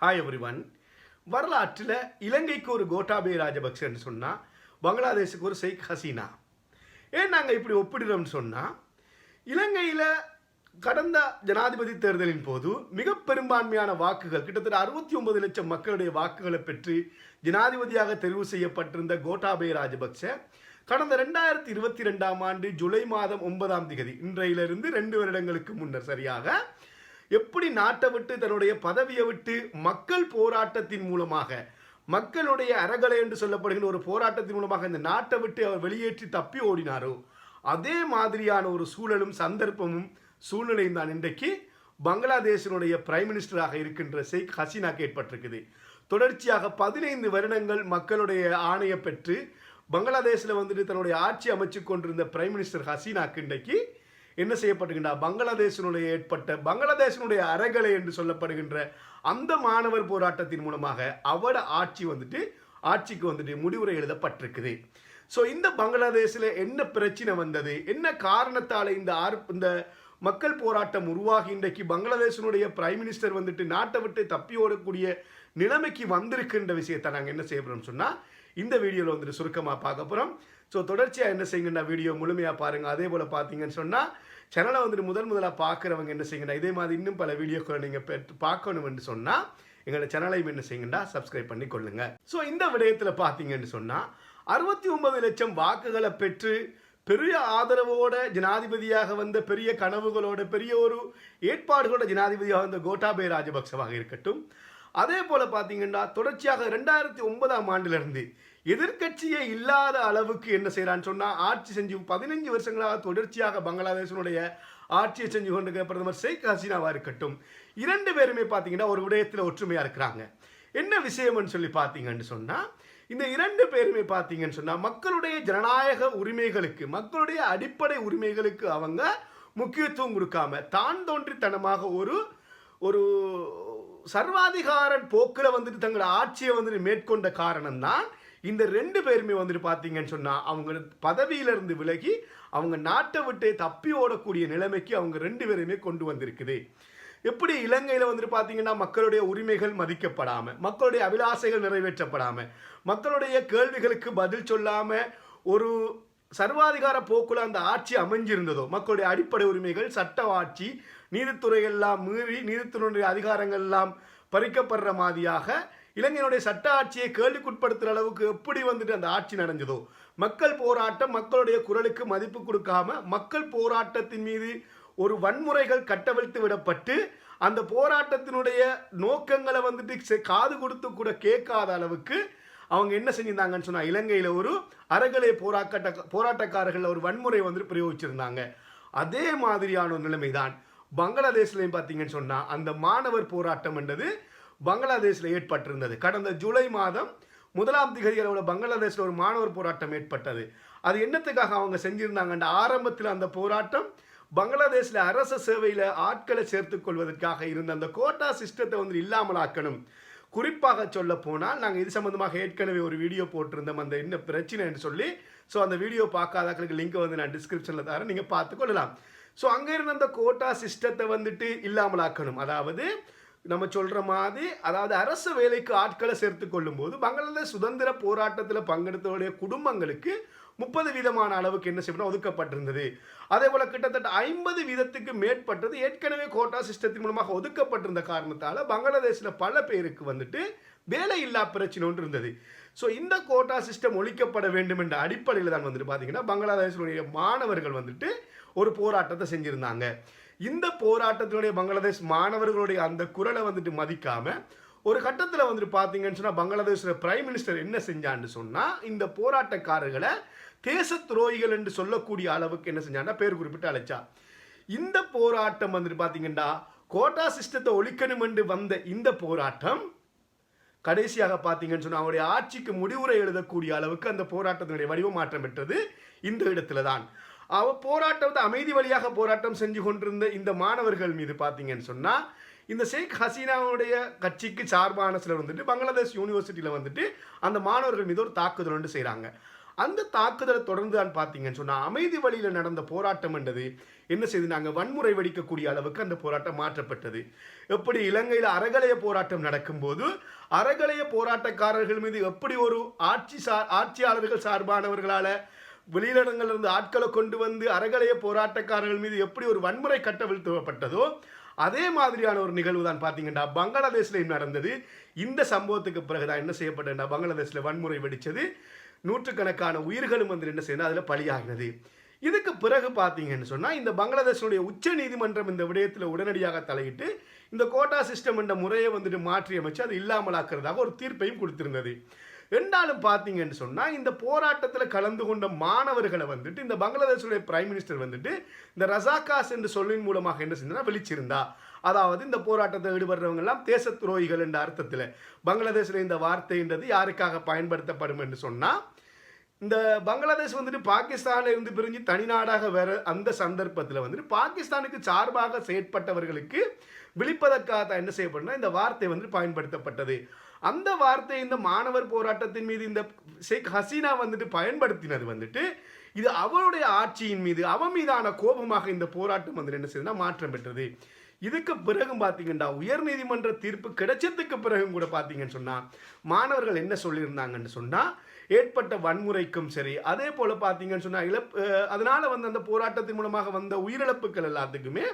Hi everyone வரலாற்றில் இலங்கைக்கு ஒரு கோட்டாபய ராஜபக்சன்னு சொன்னால் பங்களாதேஷுக்கு ஒரு ஷேக் ஹசீனா. ஏன் நாங்கள் இப்படி ஒப்பிடுறோம்னு சொன்னால் இலங்கையில் கடந்த ஜனாதிபதி தேர்தலின் போது மிக பெரும்பான்மையான வாக்குகள் கிட்டத்தட்ட அறுபத்தி ஒன்பது லட்சம் மக்களுடைய வாக்குகளை பெற்று ஜனாதிபதியாக தெரிவு செய்யப்பட்டிருந்த கோட்டாபய ராஜபக்ச கடந்த ரெண்டாயிரத்தி இருபத்தி ரெண்டாம் ஆண்டு ஜூலை மாதம் ஒன்பதாம் திகதி இன்றையிலிருந்து ரெண்டு வருடங்களுக்கு முன்னர் சரியாக எப்படி நாட்டை விட்டு தன்னுடைய பதவியை விட்டு மக்கள் போராட்டத்தின் மூலமாக மக்களுடைய அறகலை என்று சொல்லப்படுகிற ஒரு போராட்டத்தின் மூலமாக இந்த நாட்டை விட்டு அவர் வெளியேற்றி தப்பி ஓடினாரோ அதே மாதிரியான ஒரு சூழலும் சந்தர்ப்பமும் சூழ்நிலையும் தான் இன்றைக்கு பங்களாதேஷினுடைய பிரைம் மினிஸ்டராக இருக்கின்ற ஷேக் ஹசீனாக்கு ஏற்பட்டிருக்குது. தொடர்ச்சியாக பதினைந்து வருடங்கள் மக்களுடைய ஆணையை பெற்று பங்களாதேஷில் வந்துட்டு தன்னுடைய ஆட்சி அமைச்சு கொண்டிருந்த பிரைம் மினிஸ்டர் ஹசீனாக்கு இன்றைக்கு என்ன செய்யப்பட்டுகின்றா பங்களாதேஷினுடைய ஏற்பட்ட பங்களாதேஷினுடைய அறகலை என்று சொல்லப்படுகின்ற அந்த மாணவர் போராட்டத்தின் மூலமாக அவட ஆட்சி வந்துட்டு ஆட்சிக்கு வந்துட்டு முடிவுரை எழுதப்பட்டிருக்குது. ஸோ இந்த பங்களாதேஷில் என்ன பிரச்சனை வந்தது? என்ன காரணத்தால் இந்த ஆர் இந்த மக்கள் போராட்டம் உருவாகி இன்றைக்கு பங்களாதேஷினுடைய பிரைம் மினிஸ்டர் வந்துட்டு நாட்டை விட்டு தப்பி ஓடக்கூடிய நிலைமைக்கு வந்திருக்குன்ற விஷயத்தை நாங்கள் என்ன செய்ய போகிறோம்னு சொன்னால் இந்த வீடியோவில் வந்துட்டு சுருக்கமாக பார்க்க போகிறோம் ஸோ தொடர்ச்சியாக என்ன செய்யுங்கண்ணா வீடியோ முழுமையாக பாருங்கள் அதே போல் பார்த்தீங்கன்னு சொன்னால் சேனலை வந்துட்டு முதல் முதலாக பார்க்குறவங்க என்ன செய்யுங்கண்ணா இதே மாதிரி இன்னும் பல வீடியோக்களை நீங்கள் பெற்று பார்க்கணும்னு சொன்னால் எங்களோட சேனலையும் என்ன செய்யுங்கண்டா சப்ஸ்கிரைப் பண்ணி கொள்ளுங்க. ஸோ இந்த விடயத்தில் பார்த்தீங்கன்னு சொன்னால் அறுபத்தி ஒன்பது லட்சம் வாக்குகளை பெற்று பெரிய ஆதரவோட ஜனாதிபதியாக வந்த பெரிய கனவுகளோட பெரிய ஒரு ஏற்பாடுகளோட ஜனாதிபதியாக வந்த கோட்டாபய ராஜபக்சவாக இருக்கட்டும் அதே போல் பார்த்தீங்கன்னா தொடர்ச்சியாக ரெண்டாயிரத்தி ஒன்பதாம் ஆண்டிலிருந்து எதிர்க்கட்சியே இல்லாத அளவுக்கு என்ன செய்கிறான்னு சொன்னால் ஆட்சி செஞ்சு பதினஞ்சு வருஷங்களாக தொடர்ச்சியாக பங்களாதேஷனுடைய ஆட்சியை செஞ்சு கொண்டிருக்கிற பிரதமர் ஷேக் ஹசீனாவாக இருக்கட்டும் இரண்டு பேருமே பார்த்தீங்கன்னா ஒரு விடயத்தில் ஒற்றுமையாக இருக்கிறாங்க. என்ன விஷயம்னு சொல்லி பார்த்தீங்கன்னு சொன்னால் இந்த இரண்டு பேருமே பார்த்தீங்கன்னு சொன்னால் மக்களுடைய ஜனநாயக உரிமைகளுக்கு மக்களுடைய அடிப்படை உரிமைகளுக்கு அவங்க முக்கியத்துவம் கொடுக்காம தான் தோன்றித்தனமாக ஒரு ஒரு சர்வாதிகார போக்கில் வந்துட்டு தங்களோட ஆட்சியை வந்துட்டு மேற்கொண்ட காரணம் தான் இந்த ரெண்டு பேருமே வந்துட்டு பார்த்தீங்கன்னு சொன்னால் அவங்க பதவியிலிருந்து விலகி அவங்க நாட்டை விட்டே தப்பி ஓடக்கூடிய நிலைமைக்கு அவங்க ரெண்டு பேருமே கொண்டு வந்திருக்குது. எப்படி இலங்கையில் வந்துட்டு பார்த்தீங்கன்னா மக்களுடைய உரிமைகள் மதிக்கப்படாமல் மக்களுடைய அபிலாசைகள் நிறைவேற்றப்படாமல் மக்களுடைய கேள்விகளுக்கு பதில் சொல்லாமல் ஒரு சர்வாதிகார போக்குல அந்த ஆட்சி அமைஞ்சிருந்ததோ மக்களுடைய அடிப்படை உரிமைகள் சட்ட ஆட்சி நீதித்துறை எல்லாம் மீறி நீதித்துறையுடைய அதிகாரங்கள் எல்லாம் பறிக்கப்படுற மாதிரியாக இலங்கையினுடைய சட்ட ஆட்சியை கேள்விக்குட்படுத்துகிற அளவுக்கு எப்படி வந்துட்டு அந்த ஆட்சி நடந்ததோ மக்கள் போராட்டம் மக்களுடைய குரலுக்கு மதிப்பு கொடுக்காம மக்கள் போராட்டத்தின் மீது ஒரு வன்முறைகள் கட்டவிழ்த்து விடப்பட்டு அந்த போராட்டத்தினுடைய நோக்கங்களை வந்துட்டு செ- காது கொடுத்து கூட கேட்காத அளவுக்கு அவங்க என்ன செஞ்சிருந்தாங்கன்னு சொன்னால் இலங்கையில் ஒரு அறகலை போராட்ட போராட்டக்காரர்கள் ஒரு வன்முறை வந்துட்டு பிரயோகிச்சிருந்தாங்க. அதே மாதிரியான ஒரு நிலைமை தான் பங்களாதேஷ்லையும் பார்த்தீங்கன்னு சொன்னால் அந்த மாணவர் போராட்டம் என்றது பங்களாதேஷில் ஏற்பட்டிருந்தது. கடந்த ஜூலை மாதம் முதலாம் திகதிகளோட பங்களாதேஷில் ஒரு மாணவர் போராட்டம் ஏற்பட்டது. அது என்னத்துக்காக அவங்க செஞ்சுருந்தாங்கன்ற ஆரம்பத்தில் அந்த போராட்டம் பங்களாதேஷில் அரச சேவையில் ஆட்களை சேர்த்துக்கொள்வதற்காக இருந்த அந்த கோட்டா சிஸ்டத்தை வந்து இல்லாமலாக்கணும். குறிப்பாக சொல்ல போனால் நாங்கள் இது சம்மந்தமாக ஏற்கனவே ஒரு வீடியோ போட்டிருந்தோம். அந்த என்ன பிரச்சனைன்னு சொல்லி ஸோ அந்த வீடியோ பார்க்காதாக்களுக்கு லிங்க் வந்து நான் டிஸ்கிரிப்ஷனில் தரேன். நீங்கள் பார்த்து கொள்ளலாம். ஸோ அங்கே இருந்த அந்த கோட்டா சிஸ்டத்தை வந்துட்டு இல்லாமலாக்கணும். அதாவது நம்ம சொல்கிற மாதிரி அதாவது அரசு வேலைக்கு ஆட்களை சேர்த்து கொள்ளும்போது பங்களாதேஷ் சுதந்திர போராட்டத்தில் பங்கெடுத்தவருடைய குடும்பங்களுக்கு முப்பது வீதமான அளவுக்கு என்ன செய்யணும் ஒதுக்கப்பட்டிருந்தது. அதே போல் கிட்டத்தட்ட ஐம்பது வீதத்துக்கு மேற்பட்டது ஏற்கனவே கோட்டா சிஸ்டத்தின் மூலமாக ஒதுக்கப்பட்டிருந்த காரணத்தால் பங்களாதேஷில் பல பேருக்கு வந்துட்டு வேலை இல்லா பிரச்சனை ஒன்று இருந்தது. ஸோ இந்த கோட்டா சிஸ்டம் ஒழிக்கப்பட வேண்டும் என்ற அடிப்படையில் தான் வந்துட்டு பார்த்தீங்கன்னா பங்களாதேஷனுடைய மாணவர்கள் வந்துட்டு ஒரு போராட்டத்தை செஞ்சுருந்தாங்க. இந்த போராட்டத்தினுடைய பங்களாதேஷ் மாணவர்களுடைய அந்த குரலை வந்துட்டு மதிக்காம ஒரு கட்டத்தில் வந்துட்டு பார்த்தீங்கன்னு சொன்னால் பங்களாதேஷில் பிரைம் மினிஸ்டர் என்ன செஞ்சான்னு சொன்னால் இந்த போராட்டக்காரர்களை தேச துரோகிகள் என்று சொல்லக்கூடிய அளவுக்கு என்ன செஞ்சான்னா பேர் குறிப்பிட்டு அழைச்சா. இந்த போராட்டம் வந்துட்டு பார்த்தீங்கன்னா கோட்டா சிஸ்டத்தை ஒழிக்கணும் என்று வந்த இந்த போராட்டம் கடைசியாக பார்த்தீங்கன்னு சொன்னால் அவருடைய ஆட்சிக்கு முடிவுரை எழுதக்கூடிய அளவுக்கு அந்த போராட்டத்தினுடைய வடிவ மாற்றம் பெற்றது இந்த இடத்துல தான். அவ போராட்டத்தை அமைதி வழியாக போராட்டம் செஞ்சு கொண்டிருந்த இந்த மாணவர்கள் மீது பார்த்தீங்கன்னு சொன்னால் இந்த ஷேக் ஹசீனாவுடைய கட்சிக்கு சார்பான சிலர் வந்துட்டு பங்களாதேஷ் யூனிவர்சிட்டியில் வந்துட்டு அந்த மாணவர்கள் மீது ஒரு தாக்குதல் ஒன்று செய்கிறாங்க அந்த தாக்குதலை தொடர்ந்து தான் பார்த்தீங்கன்னு சொன்னால் அமைதி வழியில் நடந்த போராட்டம் என்றது என்ன செய்து நாங்கள் வன்முறை வெடிக்கக்கூடிய அளவுக்கு அந்த போராட்டம் மாற்றப்பட்டது. எப்படி இலங்கையில் அறகலைய போராட்டம் நடக்கும்போது அறகலைய போராட்டக்காரர்கள் மீது எப்படி ஒரு ஆட்சி சார் ஆட்சியாளர்கள் சார்பானவர்களால் வெளியிடங்களிலிருந்து ஆட்களை கொண்டு வந்து அறகலைய போராட்டக்காரர்கள் மீது எப்படி ஒரு வன்முறை கட்டவிழ்த்துவப்பட்டதோ அதே மாதிரியான ஒரு நிகழ்வு தான் பார்த்தீங்கன்னா பங்களாதேஷ்லையும் நடந்தது. இந்த சம்பவத்துக்கு பிறகு தான் என்ன செய்யப்பட்டா பங்களாதேஷில் வன்முறை வெடித்தது நூற்றுக்கணக்கான உயிர்களும் வந்து என்ன செய்யணும் அதில் பலியாகினது. இதுக்கு பிறகு பார்த்தீங்கன்னு சொன்னால் இந்த பங்களாதேஷனுடைய உச்ச நீதிமன்றம் இந்த விடயத்தில் உடனடியாக தலையிட்டு இந்த கோட்டா சிஸ்டம் என்ற முறையை வந்துட்டு மாற்றி அமைச்சு அது இல்லாமலாக்குறதாக ஒரு தீர்ப்பையும் கொடுத்திருந்தது. ரெண்டாலும் பார்த்தீங்கன்னு சொன்னால் இந்த போராட்டத்தில் கலந்து கொண்ட மாணவர்களை வந்துட்டு இந்த பங்களாதேஷுடைய பிரைம் மினிஸ்டர் வந்துட்டு இந்த ரசாகாஸ் என்று சொல்லின் மூலமாக என்ன செஞ்சா வெளிச்சிருந்தா அதாவது இந்த போராட்டத்தில் ஈடுபடுறவங்க எல்லாம் தேச துரோகிகள் என்ற அர்த்தத்தில். பங்களாதேஷில் இந்த வார்த்தைன்றது யாருக்காக பயன்படுத்தப்படும் என்று சொன்னால் இந்த பங்களாதேஷ் வந்துட்டு பாகிஸ்தானில் இருந்து பிரிஞ்சு தனிநாடாக வர அந்த சந்தர்ப்பத்தில் வந்துட்டு பாகிஸ்தானுக்கு சார்பாக செயற்பட்டவர்களுக்கு விழிப்பதற்காக தான் என்ன செய்யப்படும்னா இந்த வார்த்தை வந்துட்டு பயன்படுத்தப்பட்டது. அந்த வார்த்தை இந்த மாணவர் போராட்டத்தின் மீது இந்த ஷேக் ஹசீனா வந்துட்டு பயன்படுத்தினது வந்துட்டு இது அவருடைய ஆட்சியின் மீது அவன் மீதான கோபமாக இந்த போராட்டம் வந்து என்ன செய்யுதுன்னா மாற்றம் பெற்றது. இதுக்கு பிறகும் பார்த்தீங்கன்னா உயர்நீதிமன்ற தீர்ப்பு கிடைச்சதுக்கு பிறகும் கூட பார்த்தீங்கன்னு சொன்னால் மாணவர்கள் என்ன சொல்லியிருந்தாங்கன்னு சொன்னால் ஏற்பட்ட வன்முறைக்கும் சரி அதே போல் பார்த்தீங்கன்னு சொன்னால் இழப் அதனால் வந்து அந்த போராட்டத்தின் மூலமாக வந்த உயிரிழப்புகள் எல்லாத்துக்குமே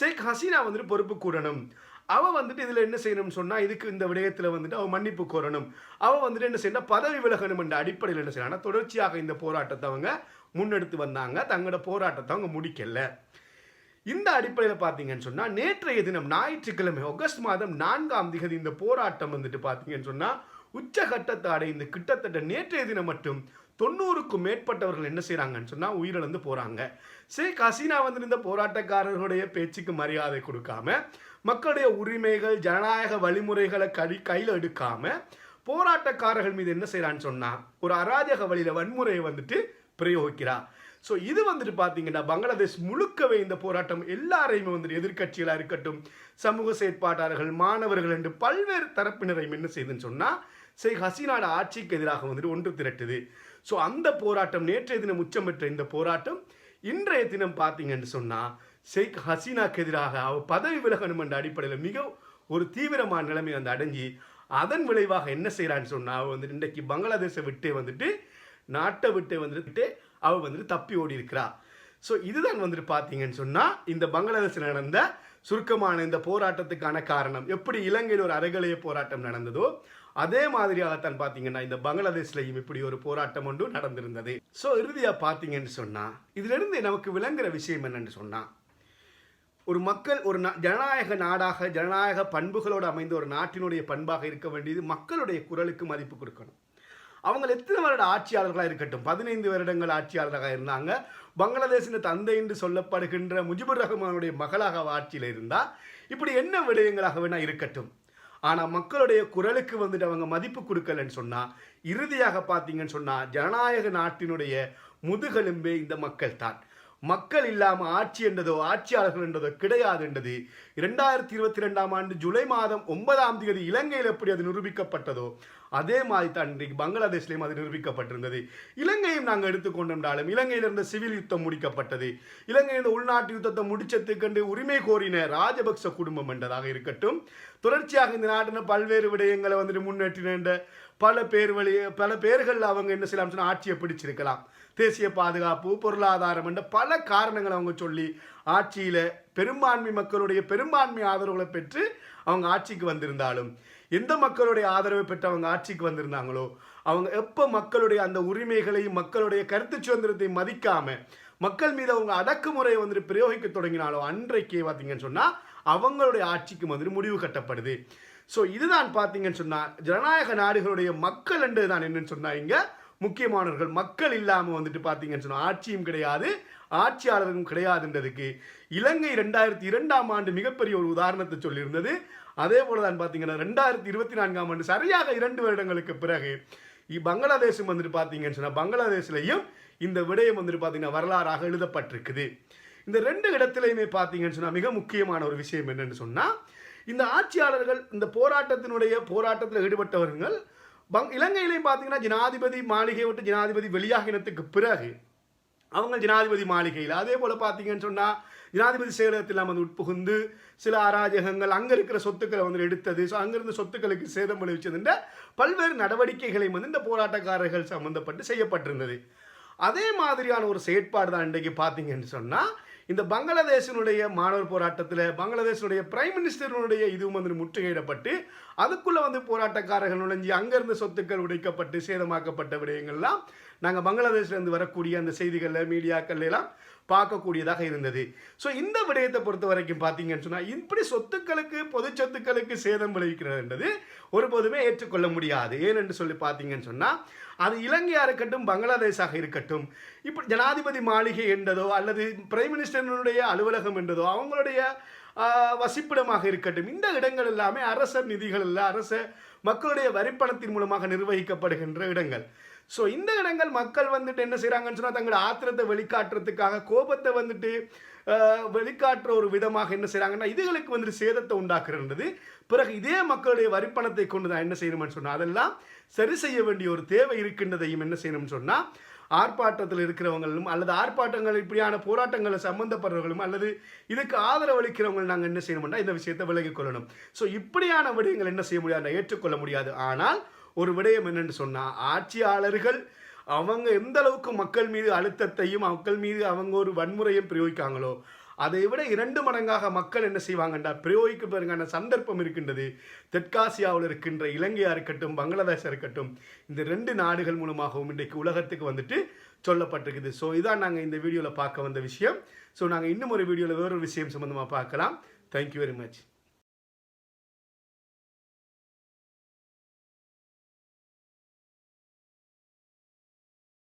ஷேக் ஹசீனா வந்துட்டு பொறுப்பு கூறணும். அவள் வந்துட்டு இதில் என்ன செய்யணும்னு சொன்னால் இதுக்கு இந்த விடயத்தில் வந்துட்டு அவள் மன்னிப்பு கோரணும். அவள் வந்துட்டு என்ன செய்யணும் பதவி விலகணும் என்ற அடிப்படையில் என்ன செய்யணும் தொடர்ச்சியாக இந்த போராட்டத்தை அவங்க முன்னெடுத்து வந்தாங்க. தங்களோட போராட்டத்தை அவங்க முடிக்கல. இந்த அடிப்படையில் பார்த்தீங்கன்னு சொன்னால் நேற்றைய தினம் ஞாயிற்றுக்கிழமை ஆகஸ்ட் மாதம் நான்காம் திகதி இந்த போராட்டம் வந்துட்டு பார்த்தீங்கன்னு சொன்னால் உச்சகட்டத்தை அடைந்து கிட்டத்தட்ட நேற்றைய தினம் மட்டும் தொண்ணூறுக்கும் மேற்பட்டவர்கள் என்ன செய்கிறாங்கன்னு சொன்னால் உயிரிழந்து போகிறாங்க ஷேக் ஹசீனா வந்து இந்த போராட்டக்காரர்களுடைய பேச்சுக்கு மரியாதை கொடுக்காம மக்களுடைய உரிமைகள் ஜனநாயக வழிமுறைகளை கழி கையில் எடுக்காமல் போராட்டக்காரர்கள் மீது என்ன செய்கிறான்னு சொன்னால் ஒரு அராஜக வழியில் வன்முறையை வந்துட்டு பிரயோகிக்கிறார் ஸோ இது வந்துட்டு பார்த்தீங்கன்னா பங்களாதேஷ் முழுக்கவே இந்த போராட்டம் எல்லாரையுமே வந்துட்டு எதிர்கட்சிகளாக இருக்கட்டும் சமூக செயற்பாட்டாளர்கள் மாணவர்கள் என்று பல்வேறு தரப்பினரையும் என்ன செய்யுதுன்னு சொன்னால் ஷேக் ஹசீனாட ஆட்சிக்கு எதிராக வந்துட்டு ஒன்று திரட்டுது. ஸோ அந்த போராட்டம் நேற்றைய தினம் உச்சம் பெற்ற இந்த போராட்டம் இன்றைய தினம் பார்த்தீங்கன்னு சொன்னால் ஷேக் ஹசீனாக்கு எதிராக அவர் பதவி விலகணும் என்ற அடிப்படையில் மிக ஒரு தீவிரமான நிலைமை வந்து அடைஞ்சி அதன் விளைவாக என்ன செய்கிறான்னு சொன்னால் அவள் வந்துட்டு இன்றைக்கு பங்களாதேஷை விட்டே வந்துட்டு நாட்டை விட்டு வந்துட்டு அவள் வந்துட்டு தப்பி ஓடி இருக்கிறா ஸோ இதுதான் வந்துட்டு பார்த்தீங்கன்னு சொன்னால் இந்த பங்களாதேஷில் நடந்த சுருக்கமான இந்த போராட்டத்துக்கான காரணம். எப்படி இலங்கையில் ஒரு அறகலைய போராட்டம் நடந்ததோ அதே மாதிரியாகத்தான் பார்த்தீங்கன்னா இந்த பங்களாதேஷ்லையும் இப்படி ஒரு போராட்டம் ஒன்று நடந்திருந்தது. ஸோ இறுதியாக பார்த்தீங்கன்னு சொன்னால் இதிலிருந்து நமக்கு விளங்குற விஷயம் என்னன்னு சொன்னால் ஒரு மக்கள் ஒரு ஜனநாயக நாடாக ஜனநாயக பண்புகளோடு அமைந்த ஒரு நாட்டினுடைய பண்பாக இருக்க வேண்டியது மக்களுடைய குரலுக்கு மதிப்பு கொடுக்கணும். அவங்க எத்தனை வருட ஆட்சியாளர்களாக இருக்கட்டும் பதினைந்து வருடங்கள் ஆட்சியாளராக இருந்தாங்க. பங்களாதேஷின் தந்தை என்று சொல்லப்படுகின்ற முஜிபுர் ரஹ்மானுடைய மகளாக ஆட்சியில் இருந்தால் இப்படி என்ன விடயங்களாக வேணால் இருக்கட்டும். ஆனால் மக்களுடைய குரலுக்கு வந்துட்டு அவங்க மதிப்பு கொடுக்கலன்னு சொன்னால் இறுதியாக பார்த்தீங்கன்னு சொன்னால் ஜனநாயக நாட்டினுடைய முதுகெலும்பே இந்த மக்கள் தான் மக்கள் இல்லாமல் ஆட்சி என்றதோ ஆட்சியாளர்கள் என்றதோ கிடையாது என்றது. இரண்டாயிரத்தி இருபத்தி ரெண்டாம் ஆண்டு ஜூலை மாதம் ஒன்பதாம் தேதி இலங்கையில் எப்படி அது நிரூபிக்கப்பட்டதோ அதே மாதிரி தான் இன்றைக்கு பங்களாதேஷ்லையும் அது நிரூபிக்கப்பட்டிருந்தது. இலங்கையும் நாங்கள் எடுத்துக்கொண்டாலும் இலங்கையில் இருந்த சிவில் யுத்தம் முடிக்கப்பட்டது. இலங்கையில் உள்நாட்டு யுத்தத்தை முடிச்சதுக்கென்று உரிமை கோரின ராஜபக்ச குடும்பம் என்றதாக இருக்கட்டும். தொடர்ச்சியாக இந்த நாட்டின பல்வேறு விடயங்களை வந்துட்டு முன்னேற்றின பல பேர் வழி பல பேர்களில் அவங்க என்ன செய்யலாம் சொன்னால் ஆட்சியை பிடிச்சிருக்கலாம். தேசிய பாதுகாப்பு பொருளாதாரம் என்ற பல காரணங்களை அவங்க சொல்லி ஆட்சியில் பெரும்பான்மை மக்களுடைய பெரும்பான்மை ஆதரவுகளை பெற்று அவங்க ஆட்சிக்கு வந்திருந்தாலும் எந்த மக்களுடைய ஆதரவை பெற்று அவங்க ஆட்சிக்கு வந்திருந்தாங்களோ அவங்க எப்போ மக்களுடைய அந்த உரிமைகளையும் மக்களுடைய கருத்து சுதந்திரத்தையும் மதிக்காம மக்கள் மீது அவங்க அடக்குமுறையை வந்துட்டு பிரயோகிக்க தொடங்கினாலோ அன்றைக்கே பார்த்தீங்கன்னு சொன்னால் அவங்களுடைய ஆட்சிக்கு வந்துட்டு முடிவு கட்டப்படுது. ஸோ இதுதான் பார்த்தீங்கன்னு சொன்னால் ஜனநாயக நாடுகளுடைய மக்கள் என்று தான் என்னன்னு சொன்னால் இங்கே முக்கியமானவர்கள். மக்கள் இல்லாமல் வந்துட்டு பார்த்தீங்கன்னு சொன்னால் ஆட்சியும் கிடையாது ஆட்சியாளர்களும் கிடையாதுன்றதுக்கு இலங்கை ரெண்டாயிரத்தி இரண்டாம் ஆண்டு மிகப்பெரிய ஒரு உதாரணத்தை சொல்லியிருந்தது. அதே போல தான் பார்த்தீங்கன்னா ரெண்டாயிரத்தி இருபத்தி நான்காம் ஆண்டு சரியாக இரண்டு வருடங்களுக்கு பிறகு பங்களாதேஷும் வந்துட்டு பார்த்தீங்கன்னு சொன்னால் பங்களாதேஷ்லையும் இந்த விடயம் வந்துட்டு பார்த்தீங்கன்னா வரலாறாக எழுதப்பட்டிருக்குது. இந்த ரெண்டு இடத்துலையுமே பார்த்தீங்கன்னு சொன்னால் மிக முக்கியமான ஒரு விஷயம் என்னன்னு சொன்னால் இந்த ஆட்சியாளர்கள் இந்த போராட்டத்தினுடைய போராட்டத்தில் ஈடுபட்டவர்கள் பங் இலங்கையிலையும் பார்த்தீங்கன்னா ஜனாதிபதி மாளிகை விட்டு ஜனாதிபதி வெளியாகினத்துக்கு பிறகு அவங்க ஜனாதிபதி மாளிகையில் அதே போல் பார்த்தீங்கன்னு சொன்னால் ஜனாதிபதி செயலகத்தில் வந்து உட்புகுந்து சில அராஜகங்கள் அங்கே இருக்கிற சொத்துக்களை வந்து எடுத்தது ஸோ அங்கிருந்த சொத்துக்களுக்கு சேதம் விளைவிச்சதுன்ற பல்வேறு நடவடிக்கைகளை வந்து இந்த போராட்டக்காரர்கள் சம்மந்தப்பட்டு செய்யப்பட்டிருந்தது. அதே மாதிரியான ஒரு செயற்பாடு தான் இன்றைக்கு பார்த்தீங்கன்னு சொன்னால் இந்த பங்களாதேஷனுடைய மாணவர் போராட்டத்தில் பங்களாதேஷனுடைய பிரைம் மினிஸ்டருடைய இதுவும் வந்து முற்றுகையிடப்பட்டு அதுக்குள்ளே வந்து போராட்டக்காரர்கள் நுழைஞ்சி அங்கேருந்து சொத்துக்கள் உடைக்கப்பட்டு சேதமாக்கப்பட்ட விடயங்கள்லாம் நாங்கள் பங்களாதேஷ்லேருந்து வரக்கூடிய அந்த செய்திகளில் மீடியாக்கள் எல்லாம் பார்க்கக்கூடியதாக இருந்தது. ஸோ இந்த விடயத்தை பொறுத்த வரைக்கும் பார்த்தீங்கன்னு சொன்னால் இப்படி சொத்துக்களுக்கு பொது சொத்துக்களுக்கு சேதம் விளைவிக்கிறதுன்றது ஒருபோதுமே ஏற்றுக்கொள்ள முடியாது. ஏனென்று சொல்லி பார்த்தீங்கன்னு சொன்னால் அது இலங்கையாக இருக்கட்டும் பங்களாதேஷாக இருக்கட்டும். இப்படி ஜனாதிபதி மாளிகை என்றதோ அல்லது பிரைம் மினிஸ்டருடைய அலுவலகம் என்றதோ அவங்களுடைய வசிப்பிடமாக இருக்கட்டும் இந்த இடங்கள் எல்லாமே அரச நிதிகள் இல்லை அரச மக்களுடைய வரிப்பணத்தின் மூலமாக நிர்வகிக்கப்படுகின்ற இடங்கள். ஸோ இந்த இடங்கள் மக்கள் வந்துட்டு என்ன செய்கிறாங்கன்னு சொன்னால் தங்களோட ஆத்திரத்தை வெளிக்காட்டுறதுக்காக கோபத்தை வந்துட்டு வெளிக்காட்டுற ஒரு விதமாக என்ன செய்கிறாங்கன்னா இதுகளுக்கு வந்துட்டு சேதத்தை உண்டாக்குறது பிறகு இதே மக்களுடைய வரிப்பணத்தை கொண்டு தான் என்ன செய்யணும்னு சொன்னால் அதெல்லாம் சரி செய்ய வேண்டிய ஒரு தேவை இருக்கின்றதையும் என்ன செய்யணும்னு சொன்னால் ஆர்ப்பாட்டத்தில் இருக்கிறவங்களும் அல்லது ஆர்ப்பாட்டங்கள் இப்படியான போராட்டங்களை சம்பந்தப்படுறவர்களும் அல்லது இதுக்கு ஆதரவு அளிக்கிறவங்க நாங்கள் என்ன செய்யணும்னா இந்த விஷயத்தை விலகிக் கொள்ளணும். ஸோ இப்படியான விடயங்கள் என்ன செய்ய முடியாது ஏற்றுக்கொள்ள முடியாது. ஆனால் ஒரு விடயம் என்னென்னு சொன்னால் ஆட்சியாளர்கள் அவங்க எந்த அளவுக்கு மக்கள் மீது அழுத்தத்தையும் மக்கள் மீது அவங்க ஒரு வன்முறையும் பிரயோகிக்காங்களோ அதை விட இரண்டு மடங்காக மக்கள் என்ன செய்வாங்கண்டா பிரயோகிக்கப்படுறதுக்கான சந்தர்ப்பம் இருக்கின்றது. தெற்காசியாவில் இருக்கின்ற இலங்கையாக இருக்கட்டும் பங்களாதேஷா இருக்கட்டும் இந்த ரெண்டு நாடுகள் மூலமாகவும் இன்றைக்கு உலகத்துக்கு வந்துட்டு சொல்லப்பட்டிருக்குது. ஸோ இதான் நாங்கள் இந்த வீடியோவில் பார்க்க வந்த விஷயம். ஸோ நாங்கள் இன்னும் ஒரு வீடியோவில் வேறொரு விஷயம் சம்மந்தமாக பார்க்கலாம். Thank you very much